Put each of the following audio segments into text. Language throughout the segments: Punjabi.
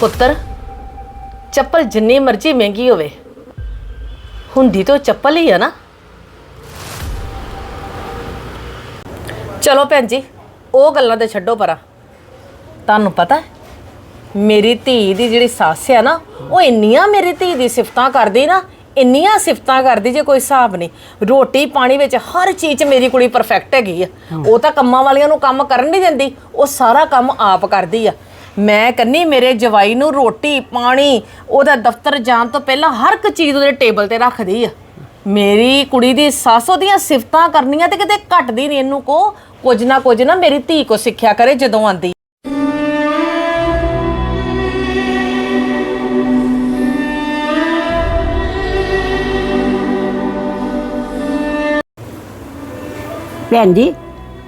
ਪੁੱਤਰ ਚੱਪਲ ਜਿੰਨੀ ਮਰਜ਼ੀ ਮਹਿੰਗੀ ਹੋਵੇ। ਹੁੰਦੀ ਤਾਂ ਉਹ ਚੱਪਲ ਹੀ ਆ ਨਾ। ਚਲੋ ਭੈਣ ਜੀ ਉਹ ਗੱਲਾਂ ਤੇ ਛੱਡੋ ਪਰਾਂ। ਤੁਹਾਨੂੰ ਪਤਾ ਹੈ, ਮੇਰੀ ਧੀ ਦੀ ਜਿਹੜੀ ਸੱਸ ਆ ਨਾ ਉਹ ਇੰਨੀਆਂ ਮੇਰੀ ਧੀ ਦੀ ਸਿਫਤਾਂ ਕਰਦੀ ਨਾ ਇੰਨੀਆਂ ਸਿਫਤਾਂ ਕਰਦੀ ਜੇ ਕੋਈ ਹਿਸਾਬ ਨਹੀਂ। ਰੋਟੀ ਪਾਣੀ ਵਿੱਚ ਹਰ ਚੀਜ਼ 'ਚ ਮੇਰੀ ਕੁੜੀ ਪਰਫੈਕਟ ਹੈਗੀ ਆ। ਉਹ ਤਾਂ ਕੰਮਾਂ ਵਾਲੀਆਂ ਨੂੰ ਕੰਮ ਕਰਨ ਨਹੀਂ ਦਿੰਦੀ ਉਹ ਸਾਰਾ ਕੰਮ ਆਪ ਕਰਦੀ ਆ। ਮੈਂ ਕੰਨੀ ਮੇਰੇ ਜਵਾਈ ਨੂੰ ਰੋਟੀ, ਪਾਣੀ, ਉਹਦਾ ਦਫ਼ਤਰ ਜਾਣ ਤੋਂ ਪਹਿਲਾਂ ਹਰ ਇੱਕ ਚੀਜ਼ ਉਹਦੇ ਟੇਬਲ ਤੇ ਰੱਖਦੀ ਆ। ਮੇਰੀ ਕੁੜੀ ਦੀ ਸੱਸ ਉਹਦੀਆਂ ਸਿਫਤਾਂ ਕਰਨੀਆਂ ਤੇ ਕਿਤੇ ਘਟਦੀ ਨਹੀਂ ਇਹਨੂੰ ਕੋ। ਕੁਝ ਨਾ ਕੁਝ ਨਾ ਮੇਰੀ ਧੀ ਕੋ ਸਿੱਖਿਆ ਕਰੇ ਜਦੋਂ ਆਂਦੀ। ਭੈਣ ਜੀ,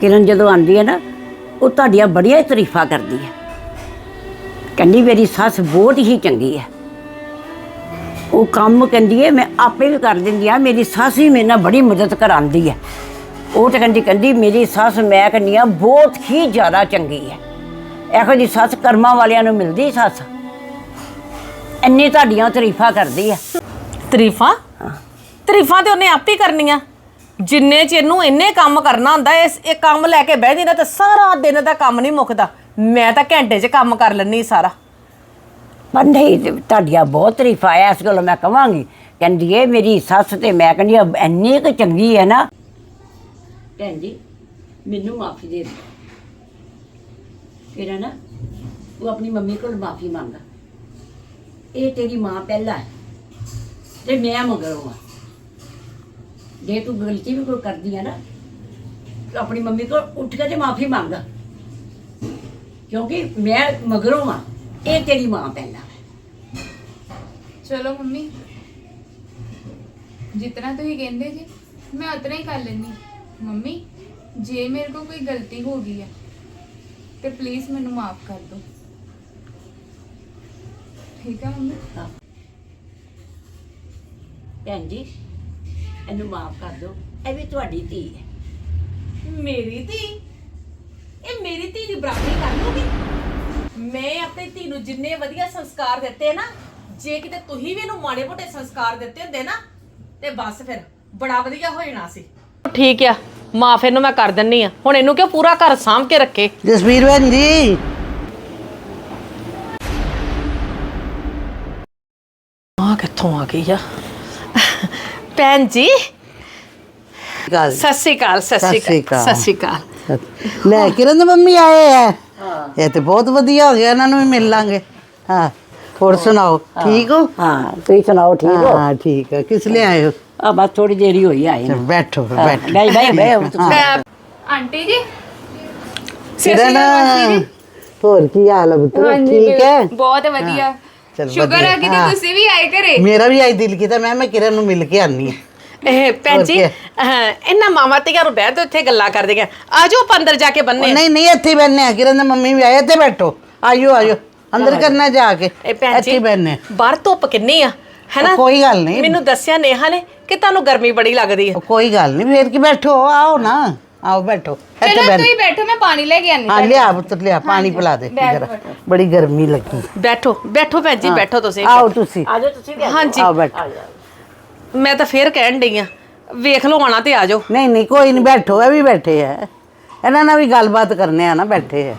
ਕਿਰਨ ਜਦੋਂ ਆਂਦੀ ਹੈ ਨਾ, ਉਹ ਤੁਹਾਡੀਆਂ ਬੜੀਆਂ ਹੀ ਤਾਰੀਫਾਂ ਕਰਦੀ ਹੈ। ਕਹਿੰਦੀ ਮੇਰੀ ਸੱਸ ਬਹੁਤ ਹੀ ਚੰਗੀ ਹੈ। ਉਹ ਕੰਮ ਕਹਿੰਦੀ ਹੈ ਮੈਂ ਆਪੇ ਵੀ ਕਰ ਦਿੰਦੀ ਆ ਮੇਰੀ ਸੱਸ ਹੀ ਮੇਰੇ ਨਾਲ ਬੜੀ ਮਦਦ ਕਰਾਉਂਦੀ ਹੈ। ਉਹ ਤਾਂ ਕਹਿੰਦੀ ਕਹਿੰਦੀ ਮੇਰੀ ਸੱਸ ਮੈਂ ਕਹਿੰਦੀ ਆ ਬਹੁਤ ਹੀ ਜ਼ਿਆਦਾ ਚੰਗੀ ਹੈ। ਇਹੋ ਜਿਹੀ ਸੱਸ ਕਰਮਾਂ ਵਾਲਿਆਂ ਨੂੰ ਮਿਲਦੀ ਸੱਸ? ਇੰਨੀ ਤੁਹਾਡੀਆਂ ਤਾਰੀਫਾਂ ਕਰਦੀ ਹੈ। ਤਰੀਫਾਂ? ਤਰੀਫਾਂ ਤੇ ਉਹਨੇ ਆਪ ਹੀ ਕਰਨੀਆਂ। ਜਿੰਨੇ ਚਿਰ ਨੂੰ ਇੰਨੇ ਕੰਮ ਕਰਨਾ ਹੁੰਦਾ ਇਸ ਇਹ ਕੰਮ ਲੈ ਕੇ ਬਹਿ ਨਾ ਤਾਂ ਸਾਰਾ ਦਿਨ ਦਾ ਕੰਮ ਨਹੀਂ ਮੁੱਕਦਾ। ਮੈਂ ਤਾਂ ਘੰਟੇ 'ਚ ਕੰਮ ਕਰ ਲੈਣੀ ਸਾਰਾ। ਪਰ ਨਹੀਂ, ਤੁਹਾਡੀਆਂ ਬਹੁਤ ਤਾਰੀਫਾਂ ਆ ਇਸ ਗੱਲ ਮੈਂ ਕਵਾਂਗੀ। ਕਹਿੰਦੀ ਇਹ ਮੇਰੀ ਸੱਸ ਤੇ ਮੈਂ ਕਹਿੰਦੀ ਆ ਇੰਨੀ ਕੁ ਚੰਗੀ ਹੈ ਨਾ। ਭੈਣ ਜੀ, ਮੈਨੂੰ ਮਾਫੀ ਦੇ ਦੇ ਫਿਰ ਨਾ ਉਹ ਆਪਣੀ ਮੰਮੀ ਕੋਲ ਮਾਫੀ ਮੰਗ। ਇਹ ਤੇਰੀ ਮਾਂ ਪਹਿਲਾਂ ਹੈ ਤੇ ਮੈਂ ਮਗਰੋਂ ਆ। ਜੇ ਤੂੰ ਗਲਤੀ ਵੀ ਕੋਈ ਕਰਦੀ ਹੈ ਨਾ, ਤੂੰ ਆਪਣੀ ਮੰਮੀ ਕੋਲ ਉੱਠ ਕੇ ਤੇ ਮਾਫੀ ਮੰਗ। ਕਿਉਂਕਿ ਮੈਂ ਮਗਰੋਂ ਆ ਇਹ ਤੇਰੀ ਮਾਂ ਪਹਿਲਾਂ। ਹੈ ਚਲੋ ਮੰਮੀ। ਜਿਤਨਾ ਤੁਸੀਂ ਕਹਿੰਦੇ ਜੀ ਮੈਂ ਉਤਨਾ ਹੀ ਕਰ ਲੈਣੀ ਮੰਮੀ ਜੇ ਮੇਰੇ ਕੋਲ ਕੋਈ ਗਲਤੀ ਹੋ ਗਈ ਹੈ ਤੇ ਪਲੀਜ਼ ਮੈਨੂੰ ਮਾਫ ਕਰ ਦਿਓ। ਠੀਕ ਹੈ ਮੰਮੀ? ਭੈਣ ਜੀ ਇਹਨੂੰ ਮਾਫ ਕਰ ਦਿਓ। ਇਹ ਵੀ ਤੁਹਾਡੀ ਧੀ ਹੈ। ਮੇਰੀ ਧੀ? ਇਹ ਮੇਰੀ ਧੀ ਦੀ ਬਰਾਬਰੀ ਕਰ ਲੂਗੀ? ਮੈਂ ਆਪਣੀ ਧੀ ਨੂੰ ਜਿੰਨੇ ਵਧੀਆ ਸੰਸਕਾਰ ਦਿੱਤੇ ਨਾ ਜੇ ਕਿਤੇ ਤੁਸੀਂ ਵੀ ਇਹਨੂੰ ਮਾੜੇ ਮੋਟੇ ਸੰਸਕਾਰ ਦਿੱਤੇ ਹੁੰਦੇ ਨਾ ਤੇ ਬਸ ਫਿਰ ਬੜਾ ਵਧੀਆ ਹੋ ਜਾਣਾ ਸੀ। ਠੀਕ ਆ ਮਾਫ ਇਹਨੂੰ ਮੈਂ ਕਰ ਦਿੰਨੀ ਆ। ਹੁਣ ਇਹਨੂੰ ਕਿਉਂ ਪੂਰਾ ਘਰ ਸਾਂਭ ਕੇ ਰੱਖੇ? ਜਸਵੀਰ ਭੈਣ ਜੀ। ਆ ਕਿੱਥੋਂ ਆ ਗਈ ਆ? ਭੈਣ ਜੀ? ਗੱਲ। ਸਤਿ ਸ਼੍ਰੀ ਅਕਾਲ ਸਤਿ ਸ਼੍ਰੀ ਅਕਾਲ। ਸਤਿ ਸ਼੍ਰੀ ਅਕਾਲ। ਲੈ ਕਿਰਨ ਦੀ ਮੰਮੀ ਆਏ ਆ ਇਹ ਤੇ ਬਹੁਤ ਵਧੀਆ ਹੋ ਗਿਆ ਇਹਨਾਂ ਨੂੰ ਵੀ ਮਿਲ ਲਾਂਗੇ। ਹਾਂ ਹੋਰ ਸੁਣਾਓ ਠੀਕ ਹੋ? ਹਾਂ ਤੁਸੀਂ ਸੁਣਾਓ ਠੀਕ ਹੋ? ਹਾਂ ਠੀਕ ਹੈ ਕਿਸ ਲਈ ਆਏ ਹੋ? ਆ ਬਸ ਥੋੜੀ ਦੇਰ ਹੀ ਹੋਈ ਆਏ ਚਲ ਨੇ ਬੈਠੋ। ਬੈਠੋ ਨਹੀਂ ਨਹੀਂ ਮੈਂ ਆਂਟੀ ਜੀ। ਕਿਰਨ ਹੋਰ ਕੀ ਹਾਲ ਹੈ ਪੁੱਤ ਠੀਕ ਹੈ ਬਹੁਤ ਵਧੀਆ। ਚਲ ਸ਼ੁਕਰ ਹੈ ਕਿ। ਤੁਸੀਂ ਵੀ ਆਏ ਘਰੇ। ਮੇਰਾ ਵੀ ਅੱਜ ਦਿਲ ਕੀਤਾ ਮੈਂ ਮੈਂ ਕਿਰਨ ਨੂੰ ਮਿਲ ਕੇ ਆਨੀ ਹਾਂ ਇਹ ਭੈਣ ਜੀ? ਅਹ, ਇਹਨਾਂ ਮਾਮਾ ਧੀਆਂ ਨੂੰ ਬਹਿ ਤੇ ਇੱਥੇ ਗੱਲਾਂ ਕਰਦੀਆਂ ਆਜੋ ਆਪਾਂ ਅੰਦਰ ਜਾ ਕੇ ਬੰਨੇ ਨਹੀਂ ਨਹੀਂ ਇੱਥੇ ਹੀ ਬੈਠਨੇ ਆ। ਕਿਰਨ ਦੀ ਮੰਮੀ ਵੀ ਆਏ ਇੱਥੇ ਬੈਠੋ। ਆਇਓ ਆਇਓ ਅੰਦਰ ਕਰਨਾ ਜਾ ਕੇ। ਇਹ ਭੈਣ ਇੱਥੇ ਜੀ ਬੈਠਨੇ ਬਾਹਰ ਧੁੱਪ ਕਿੰਨੀ ਆ ਹੈਨਾ? ਕੋਈ ਗੱਲ ਨਹੀਂ। ਮੈਨੂੰ ਦੱਸਿਆ ਨੇਹਾ ਨੇ ਕਿ ਤੁਹਾਨੂੰ ਗਰਮੀ ਬੜੀ ਲੱਗਦੀ ਹੈ ਕੋਈ ਗੱਲ ਨਹੀਂ ਫੇਰ ਕੀ ਬੈਠੋ ਆਓ ਨਾ। ਆਓ ਬੈਠੋ। ਇੱਥੇ ਚਲੋ ਬੈਠ ਤੁਸੀਂ ਬੈਠੋ ਮੈਂ ਪਾਣੀ ਲੈ ਕੇ ਆਨੀ ਹਾਂ ਲਿਆ ਪੁੱਤ ਲਿਆ ਪਾਣੀ ਪਿਲਾ ਦੇ ਜਰਾ। ਬੜੀ ਗਰਮੀ ਲੱਗੀ। ਬੈਠੋ ਬੈਠੋ ਭੈਣ ਜੀ ਬੈਠੋ ਤੁਸੀਂ। ਆਓ ਤੁਸੀਂ। ਆਜੋ ਤੁਸੀਂ ਵੀ ਹਾਂਜੀ। ਆਓ ਬੈਠੋ। ਮੈਂ ਤਾਂ ਫੇਰ ਕਹਿਣ ਡਈ ਆ ਵੇਖ ਲਓ ਆਣਾ ਤੇ ਆਜੋ ਨਹੀਂ ਨਹੀਂ ਕੋਈ ਨਹੀਂ ਬੈਠੋ ਇਹ ਵੀ ਬੈਠੇ ਆ। ਇਹਨਾਂ ਨਾਲ ਵੀ ਗੱਲਬਾਤ ਕਰਨੇ ਆ ਨਾ ਬੈਠੇ ਆ।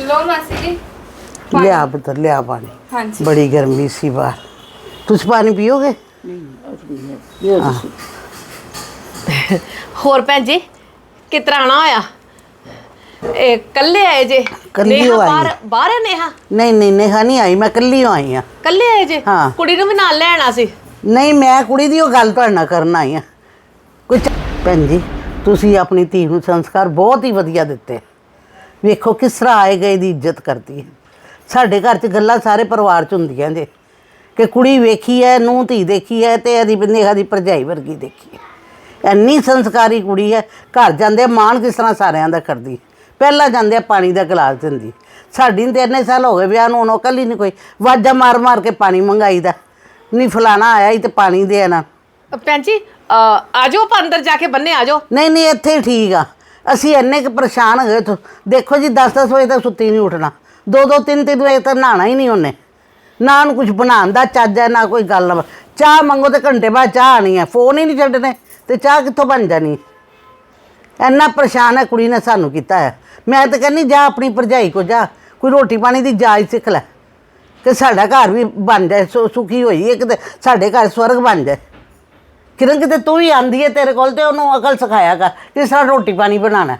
ਲੋ ਮਾਸੀ ਜੀ ਲਿਆ ਪੁੱਤ ਲਿਆ ਪਾਣੀ। ਹਾਂਜੀ। ਬੜੀ ਗਰਮੀ ਸੀ ਬਾਹਰ। ਤੁਸੀਂ ਪਾਣੀ ਪੀਓਗੇ? ਹੋਰ ਭੈਣ ਜੀ ਕਿਤਰਾ ਆਣਾ ਹੋਇਆ? ਇਹ ਕੱਲੇ ਆਏ ਜੇ? ਇਕੱਲੀ ਨੇਹਾ ਆਈ ਬਾਹਰ ਬਾਹਰ ਹੈ ਨੇਹਾ? ਨਹੀਂ ਨਹੀਂ ਨੇਹਾ ਨਹੀਂ ਆਈ ਮੈਂ ਇਕੱਲੀ ਓ ਆਈ ਆ। ਕੱਲੇ ਆਏ ਜੇ? ਹਾਂ। ਕੁੜੀ ਨੂੰ ਵੀ ਨਾਲ ਲੈਣਾ ਸੀ। ਨਹੀਂ ਮੈਂ ਕੁੜੀ ਦੀ ਉਹ ਗੱਲ ਤੁਹਾਡੇ ਨਾਲ ਕਰਨ ਆਈ ਆ। ਕੁਝ ਭੈਣ ਜੀ ਤੁਸੀਂ ਆਪਣੀ ਧੀ ਨੂੰ ਸੰਸਕਾਰ ਬਹੁਤ ਹੀ ਵਧੀਆ ਦਿੱਤੇ। ਵੇਖੋ ਕਿਸ ਤਰ੍ਹਾਂ ਆਏ ਗਏ ਦੀ ਇੱਜ਼ਤ ਕਰਦੀ ਹੈ। ਸਾਡੇ ਘਰ 'ਚ ਗੱਲਾਂ ਸਾਰੇ ਪਰਿਵਾਰ 'ਚ ਹੁੰਦੀਆਂ ਜੇ। ਕਿ ਕੁੜੀ ਵੇਖੀ ਹੈ ਨੂੰ ਧੀ ਦੇਖੀ ਹੈ ਤੇ ਇਹਦੀ ਨੇਹਾ ਦੀ ਭਰਜਾਈ ਵਰਗੀ ਦੇਖੀ ਹੈ। ਇੰਨੀ ਸੰਸਕਾਰੀ ਕੁੜੀ ਹੈ ਘਰ ਜਾਂਦੇ ਮਾਣ ਕਿਸ ਤਰ੍ਹਾਂ ਸਾਰਿਆਂ ਦਾ ਕਰਦੀ ਪਹਿਲਾਂ ਜਾਂਦੇ ਪਾਣੀ ਦਾ ਗਲਾਸ ਦਿੰਦੀ। ਸਾਡੀ ਨੂੰ ਤੇ ਇੰਨੇ ਸਾਲ ਹੋ ਗਏ ਵਿਆਹ ਨੂੰ ਹੁਣ ਉਹ ਕੱਲੀ ਨਹੀਂ ਕੋਈ ਵਾਜਾ ਮਾਰ ਮਾਰ ਕੇ ਪਾਣੀ ਮੰਗਾਈਦਾ। ਨਹੀਂ ਫਲਾਣਾ ਆਇਆ ਹੀ ਤੇ ਪਾਣੀ ਦੇ ਨਾ ਭੈਣ ਜੀ ਅਹ, ਆਜੋ ਆਪਾਂ ਅੰਦਰ ਜਾ ਕੇ ਬੰਨੇ ਆਜੋ ਨਹੀਂ ਨਹੀਂ ਇੱਥੇ ਠੀਕ ਆ। ਅਸੀਂ ਇੰਨੇ ਕੁ ਪਰੇਸ਼ਾਨ ਹੋ ਗਏ ਤੋਂ ਦੇਖੋ ਜੀ 10-10 ਵਜੇ ਤੱਕ ਸੁੱਤੀ ਨਹੀਂ ਉੱਠਣਾ। ਦੋ ਦੋ ਤਿੰਨ ਤਿੰਨ ਵਜੇ ਤੱਕ ਨਹਾਣਾ ਹੀ ਨਹੀਂ ਉਹਨੇ। ਨਾ ਉਹਨੂੰ ਕੁਝ ਬਣਾਉਣ ਦਾ ਚੱਜ ਹੈ ਨਾ ਕੋਈ ਗੱਲ। ਚਾਹ ਮੰਗੋ ਤੇ ਘੰਟੇ ਬਾਅਦ ਚਾਹ ਆਣੀ ਹੈ ਫੋਨ ਹੀ ਨਹੀਂ ਛੱਡਣੇ ਤੇ ਚਾਹ ਕਿੱਥੋਂ ਬਣ ਜਾਣੀ? ਇੰਨਾ ਪਰੇਸ਼ਾਨ ਹੈ ਕੁੜੀ ਨੇ ਸਾਨੂੰ ਕੀਤਾ ਹੈ ਮੈਂ ਤਾਂ ਕਹਿੰਨੀ ਜਾ ਆਪਣੀ ਭਰਜਾਈ ਕੋ ਜਾ, ਕੋਈ ਰੋਟੀ ਪਾਣੀ ਦੀ ਜਾਚ ਸਿੱਖ ਲੈ। ਕਿ ਸਾਡਾ ਘਰ ਵੀ ਬਣ ਜਾਏ, ਸੁ- ਸੁਖੀ ਹੋਈ ਹੈ ਕਿਤੇ, ਸਾਡੇ ਘਰ ਸਵਰਗ ਬਣ ਜਾਏ। ਕਿਰਨ ਕਿਤੇ ਤੂੰ ਹੀ ਆਂਦੀ ਹੈ ਤੇਰੇ ਕੋਲ ਤੇ ਉਹਨੂੰ ਅਕਲ ਸਿਖਾਇਆ ਕਰ ਕਿ ਸਾਡਾ ਰੋਟੀ ਪਾਣੀ ਬਣਾਉਣਾ